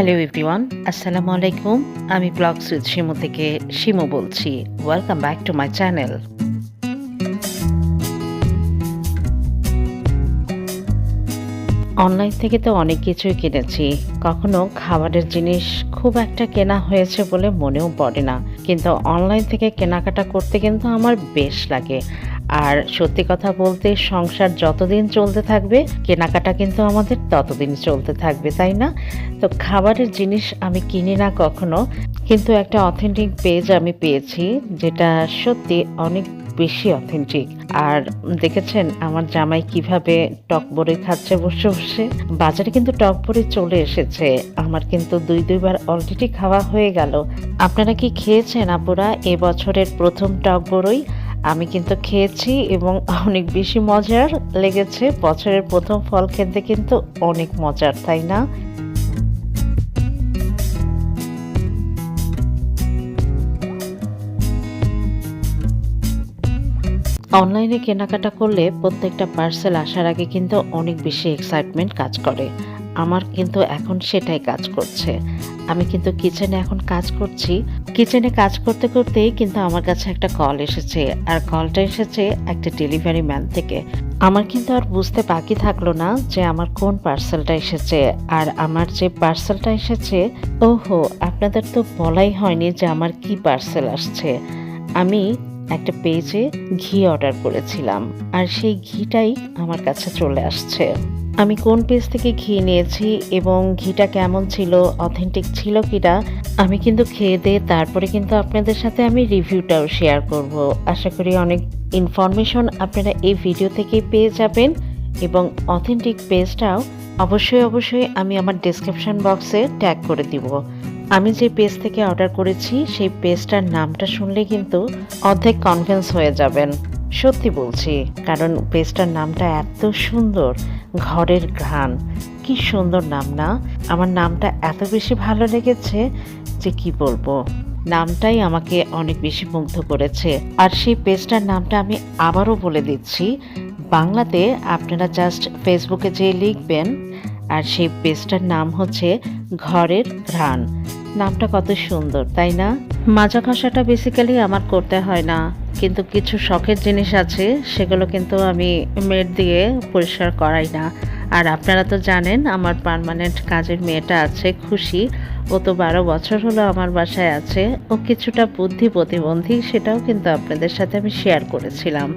Hello everyone, আসসালামু আলাইকুম। আমি ব্লগ সুইথ শিমু থেকে শিমু বলছি। Welcome back to my channel online থেকে তো অনেক কিছুই কিনেছি। কখনো খাবারের জিনিস খুব একটা কেনা হয়েছে বলে মনেও পড়ে না। কিন্তু অনলাইন থেকে কেনাকাটা করতে কিন্তু আমার বেশ লাগে। আর সত্যি কথা বলতে সংসার যতদিন চলতে থাকবে, কেনাকাটা কিন্তু আমাদের ততদিন চলতে থাকবে, তাই না? তো খাবারের জিনিস আমি কিনি না কখনো, কিন্তু একটা অথেন্টিক পেজ আমি পেয়েছি, যেটা সত্যি অনেক বেশি অথেন্টিক আর দেখেছেন আমার জামাই কীভাবে টক বড়ি খাচ্ছে বসে বসে? বাজারে কিন্তু টক বড়ি চলে এসেছে, আমার কিন্তু দুই দুইবার অলরেডি খাওয়া হয়ে গেল। আপনারা কি খেয়েছেন আপুরা? এবছরের প্রথম টক বড়ই আমি কিন্তু খেয়েছি এবং অনেক বেশি মজার লেগেছে। বছরের প্রথম ফল খেতে কিন্তু অনেক মজার, তাই না? অনলাইনে কেনাকাটা করলে প্রত্যেকটা পার্সেল আসার আগে কিন্তু অনেক বেশি এক্সাইটমেন্ট কাজ করে। আমার কিন্তু এখন সেটাই কাজ করছে। আমি কিন্তু কিচেনে এখন কাজ করছি। কিচেনে কাজ করতে করতেই কিন্তু আমার কাছে একটা কল এসেছে। আর কলটা এসেছে একটা ডেলিভারি ম্যান থেকে। আমার কিন্তু আর বুঝতে বাকি থাকল না যে আমার কোন পার্সেলটা এসেছে। আর আমার যে পার্সেলটা এসেছে, ওহো, আপনাদের তো বলাই হয়নি যে আমার কি পার্সেল আসছে। আমি একটা পেজে ঘি অর্ডার করেছিলাম। আর সেই ঘিটাই আমার কাছে চলে আসছে। আমি কোন পেজ থেকে ঘি নিয়েছি এবং ঘিটা কেমন ছিল অথেন্টিক ছিল কিনা, আমি কিন্তু খেয়ে দিয়ে তারপরে কিন্তু আপনাদের সাথে আমি রিভিউটাও শেয়ার করব। আশা করি অনেক ইনফরমেশন আপনারা এই ভিডিও থেকেই পেয়ে যাবেন এবং অথেন্টিক পেজটাও অবশ্যই অবশ্যই আমি আমার ডেসক্রিপশন বক্সে ট্যাগ করে দিব। আমি যে পেজ থেকে অর্ডার করেছি, সেই পেজটার নামটা শুনলে কিন্তু অর্ধেক কনভিন্স হয়ে যাবেন। সত্যি বলছি, কারণ পেজটার নামটা এত সুন্দর, ঘরের ঘ্রাণ। কি সুন্দর নাম না? আমার নামটা এত বেশি ভালো লেগেছে যে কি বলব? নামটাই আমাকে অনেক বেশি মুগ্ধ করেছে। আর সেই পেজটার নামটা আমি আবারও বলে দিচ্ছি। বাংলাতে আপনারা জাস্ট ফেসবুকে যেয়ে লিখবেন, আর সেই পেজটার নাম হচ্ছে ঘরের ঘ্রাণ। নামটা কত সুন্দর, তাই না? মাজা ঘষাটা বেসিক্যালি আমার করতে হয় না, কিন্তু কিছু শখের জিনিস আছে, সেগুলো কিন্তু আমি মেড দিয়ে পরিষ্কার করাই না। আর আপনারা তো জানেন, আমার পার্মানেন্ট কাজের মেয়েটা আছে, খুশি। ও তো বারো বছর হলো আমার বাসায় আছে। ও কিছুটা বুদ্ধি প্রতিবন্ধী, সেটাও কিন্তু আপনাদের সাথে আমি শেয়ার করেছিলাম।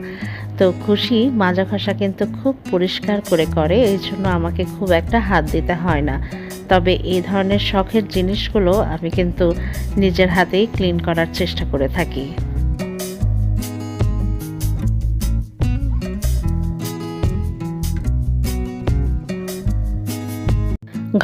তো খুশি, মাজা ঘষা কিন্তু খুব পরিষ্কার করে করে, এই জন্য আমাকে খুব একটা হাত দিতে হয় না। তবে এই ধরনের শখের জিনিসগুলো আমি কিন্তু নিজের হাতেই ক্লিন করার চেষ্টা করে থাকি।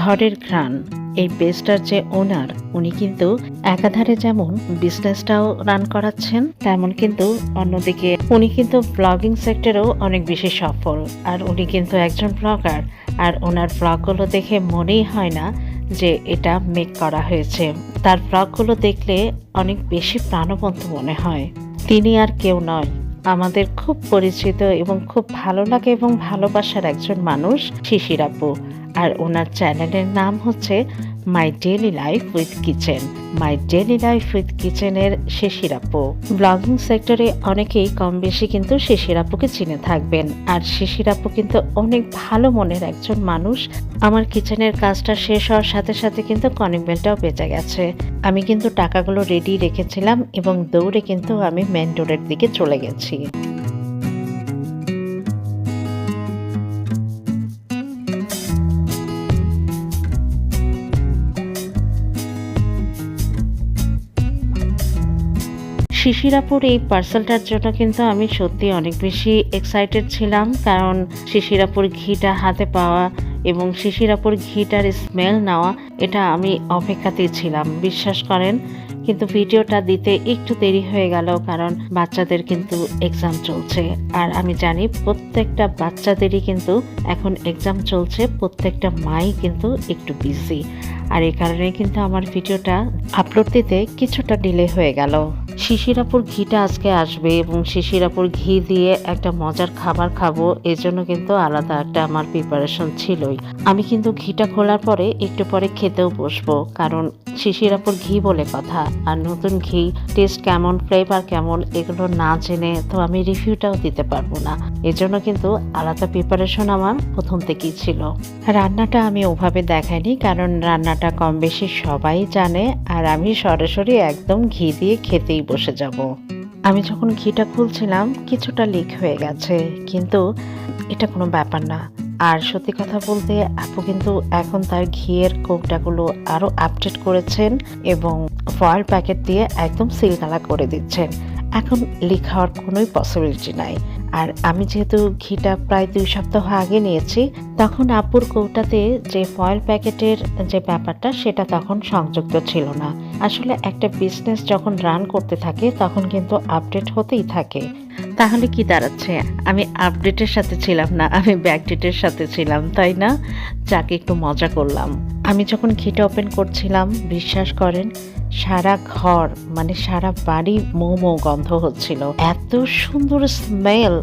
ঘরের ঘ্রাণ এই পেজটার যে ওনার, উনি কিন্তু একাধারে যেমন বিজনেসটাও রান করাচ্ছেন, তেমন কিন্তু অন্যদিকে উনি কিন্তু ব্লগিং সেক্টরেও অনেক বেশি সফল। আর উনি কিন্তু একজন ব্লগার আর ওনার ব্লগগুলো দেখে মনেই হয় না যে এটা মেক করা হয়েছে। তার ব্লগগুলো দেখলে অনেক বেশি প্রাণবন্ত মনে হয়। তিনি আর কেউ নয়। আমাদের খুব পরিচিত এবং খুব ভালো লাগে এবং ভালোবাসার একজন মানুষ শিশির আপু। আর ওনার চ্যানেলের নাম হচ্ছে my daily life with kitchen my daily life with কিচেনের শিশির আপু ব্লগিং সেক্টরে অনেকেই কম বেশি কিন্তু শিশির আপুকে চিনে থাকবেন। আর শিশির আপু কিন্তু অনেক ভালো মনের একজন মানুষ। আমার কিচেনের কাজটা শেষ হওয়ার সাথে সাথে কিন্তু কনিক বেলটাও বেঁচে গেছে। আমি কিন্তু টাকাগুলো রেডি রেখেছিলাম এবং দৌড়ে কিন্তু আমি মেন ডোরের দিকে চলে গেছি। শিশিরাপুর এই পার্সেলটার জন্য কিন্তু আমি সত্যি অনেক বেশি এক্সাইটেড ছিলাম, কারণ শিশিরাপুর ঘিটা হাতে পাওয়া এবং শিশিরাপুর ঘিটার স্মেল নেওয়া, এটা আমি অপেক্ষাতেই ছিলাম, বিশ্বাস করেন। কিন্তু ভিডিওটা দিতে একটু দেরি হয়ে গেল, কারণ বাচ্চাদের কিন্তু এক্সাম চলছে। আর আমি জানি প্রত্যেকটা বাচ্চাদেরই কিন্তু এখন এক্সাম চলছে, প্রত্যেকটা মাই কিন্তু একটু বিজি আর এই কারণে কিন্তু আমার ভিডিওটা আপলোড দিতে কিছুটা ডিলে হয়ে গেল। শিশিরাপুর ঘিটা আজকে আসবে এবং শিশিরাপুর ঘি দিয়ে একটা মজার খাবার খাব এর জন্য কিন্তু আলাদা একটা আমার প্রিপারেশন ছিলই। আমি কিন্তু ঘিটা খোলার পরে একটু পরে খেতেও বসবো, কারণ শিশিরাপুর ঘি বলে কথা। আর নতুন ঘি টেস্ট কেমন ফ্লেভার কেমন, এগুলো না জেনে তো আমি রিভিউটাও দিতে পারব না। এজন্য কিন্তু আলাদা প্রিপারেশন আমার প্রথম থেকেই ছিল। রান্নাটা আমি ওভাবে দেখাইনি, কারণ রান্নাটা কম বেশি সবাই জানে, আর আমি সরাসরি একদম ঘি দিয়ে খেতেই বসে যাব। আমি যখন ঘিটা খুলছিলাম, কিছুটা লিক হয়ে গেছে। কিন্তু এটা কোনো ব্যাপার না। আর সত্যি কথা বলতে, আপু কিন্তু এখন তার ঘিয়ের কৌটাগুলো আরও আপডেট করেছেন এবং ফয়েল প্যাকেট দিয়ে একদম সিলগালা করে দিচ্ছেন। এখন লিক হওয়ার কোনোই পসিবিলিটি নাই। আর আমি যেহেতু ঘিটা প্রায় দুই সপ্তাহ আগে নিয়েছি, তখন আপুর কৌটাতে যে ফয়েল প্যাকেটের যে ব্যাপারটা, সেটা তখন সংযুক্ত ছিল না। আসলে একটা বিজনেস যখন রান করতে থাকে, তখন কিন্তু আপডেট হতেই থাকে। তাহলে কি দাঁড়াচ্ছে? আমি আপডেটের সাথে ছিলাম না, আমি ব্যাকডেটের সাথে ছিলাম, তাই না? যাকে, একটু মজা করলাম। আমি যখন ঘিটা ওপেন করছিলাম, বিশ্বাস করেন সারা ঘর মানে সারা বাড়ি মোমো গন্ধ হচ্ছিল। এত সুন্দর স্মেল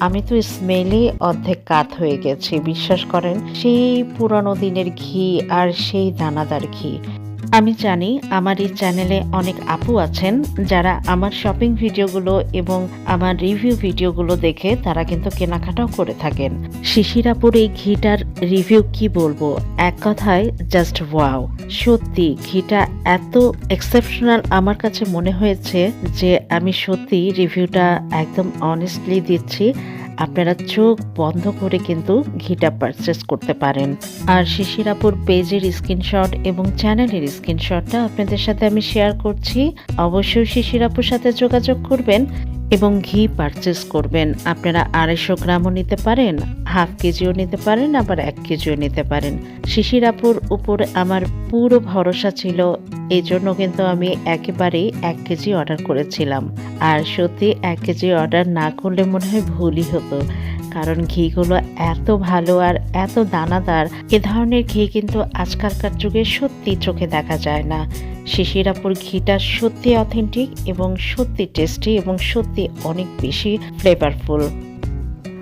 আমি তো স্মেলে অর্ধেক কাত হয়ে গেছি, বিশ্বাস করেন? সেই পুরানো দিনের ঘি আর সেই দানাদার ঘি। আমি জানি আমার এই চ্যানেলে অনেক আপু আছেন, যারা আমার শপিং ভিডিওগুলো এবং আমার রিভিউ ভিডিওগুলো দেখে তারা কিন্তু কেনাকাটাও করে থাকেন। শিশির আপুর এই ঘিটার রিভিউ কি বলব? এক কথায় জাস্ট ওয়াও সত্যি, ঘিটা এত এক্সেপশনাল আমার কাছে মনে হয়েছে যে আমি সত্যি রিভিউটা একদম অনেস্টলি দিচ্ছি। আপনারা চোখ বন্ধ করে কিন্তু ঘিটা পারচেস করতে পারেন। আর শিশিরাপুর পেজের স্ক্রিনশট এবং চ্যানেলের স্ক্রিনশটটা আপনাদের সাথে আমি শেয়ার করছি। অবশ্যই শিশিরাপুর সাথে যোগাযোগ করবেন। এবং ঘি পারচেস করবেন। আপনারা আড়াইশো গ্রামও নিতে পারেন হাফ কেজিও নিতে পারেন, আবার এক কেজিও নিতে পারেন। শিশিরাপুর উপর আমার পুরো ভরসা ছিল এই জন্য কিন্তু আমি একেবারেই এক কেজি অর্ডার করেছিলাম। আর সত্যি এক কেজি অর্ডার না করলে মনে হয় ভুলই হতো। কারণ ঘিগুলো এত ভালো আর এত দানাদার, এ ধরনের ঘি কিন্তু আজকালকার যুগে সত্যি চোখে দেখা যায় না। শিশিরাপুর ঘিটা সত্যি অথেন্টিক এবং সত্যি টেস্টি এবং সত্যি অনেক বেশি ফ্লেভারফুল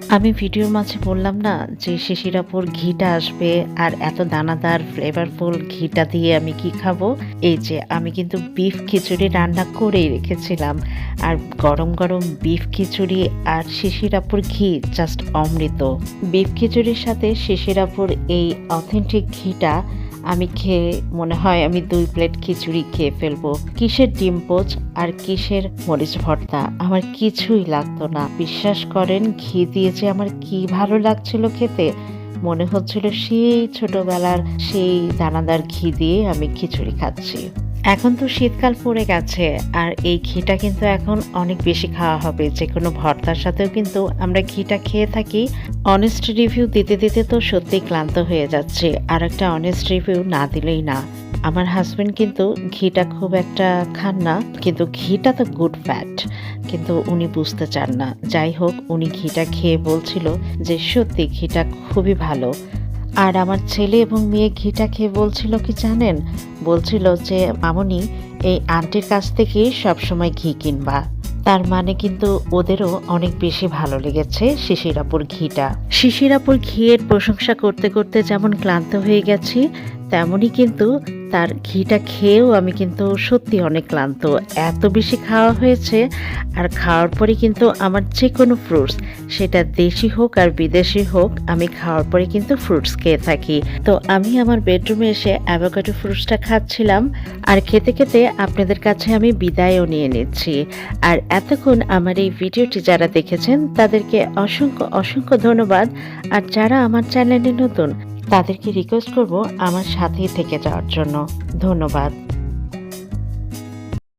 আমি ভিডিওর মাঝে বললাম না যে শিশির শিশিরাপুর ঘিটা আসবে আর এত দানাদার ফ্লেভারফুল ঘিটা দিয়ে আমি কি খাব? এই যে, আমি কিন্তু বিফ খিচুড়ি রান্না করেই রেখেছিলাম। আর গরম গরম বিফ খিচুড়ি আর শিশির শিশিরাপুর ঘি জাস্ট অমৃত। বিফ খিচুড়ির সাথে শিশির শিশিরাপুর এই অথেন্টিক ঘিটা আমি খেয়ে, মনে হয় আমি দুই প্লেট খিচুড়ি খেয়ে ফেলব। কিসের ডিম পোচ আর কিসের মরিচ ভর্তা? আমার কিছুই লাগতো না। বিশ্বাস করেন, ঘি দিয়ে যে আমার কি ভালো লাগছিল খেতে? মনে হচ্ছিল সেই ছোটবেলার সেই দানাদার ঘি দিয়ে আমি খিচুড়ি খাচ্ছি। এখন তো শীতকাল পড়ে গেছে, আর এই ঘিটা কিন্তু এখন অনেক বেশি খাওয়া হবে। যে কোনো ভর্তার সাথেও কিন্তু আমরা ঘিটা খেয়ে থাকি। অনেস্ট রিভিউ দিতে দিতে তো সত্যি ক্লান্ত হয়ে যাচ্ছে, আর একটা অনেস্ট রিভিউ না দিলেই না। আমার হাজবেন্ড কিন্তু ঘিটা খুব একটা খান না, কিন্তু ঘিটা তো গুড ফ্যাট কিন্তু উনি বুঝতে চান না। যাই হোক, উনি ঘিটা খেয়ে বলছিল যে সত্যি ঘিটা খুবই ভালো। আর আমার ছেলে এবং মেয়ে ঘিটা খেয়ে বলছিল, কি জানেন? বলছিল যে, মামনি, এই আন্টির কাছ থেকেই সবসময় ঘি কিনবা। তার মানে কিন্তু ওদেরও অনেক বেশি ভালো লেগেছে শিশিরাপুর ঘিটা। শিশিরাপুর ঘিয়ের প্রশংসা করতে করতে যেমন ক্লান্ত হয়ে গেছি তেমনই কিন্তু তার ঘিটা খেয়েও আমি কিন্তু সত্যি অনেক ক্লান্ত। এত বেশি খাওয়া হয়েছে আর খাওয়ার পরে কিন্তু আমার যে কোনো ফ্রুটস সেটা দেশি হোক আর বিদেশি হোক, আমি খাওয়ার পরে কিন্তু ফ্রুটস খেয়ে থাকি। তো আমি আমার বেডরুমে এসে অ্যাভোকাডো ফ্রুটসটা খাচ্ছিলাম আর খেতে খেতে আপনাদের কাছে আমি বিদায়ও নিয়ে নিচ্ছি। আর এতক্ষণ আমার এই ভিডিওটি যারা দেখেছেন, তাদেরকে অসংখ্য অসংখ্য ধন্যবাদ। আর যারা আমার চ্যানেলে নতুন তাদেরকে রিকোয়েস্ট করব আমার সাথেই থেকে যাওয়ার জন্য। ধন্যবাদ।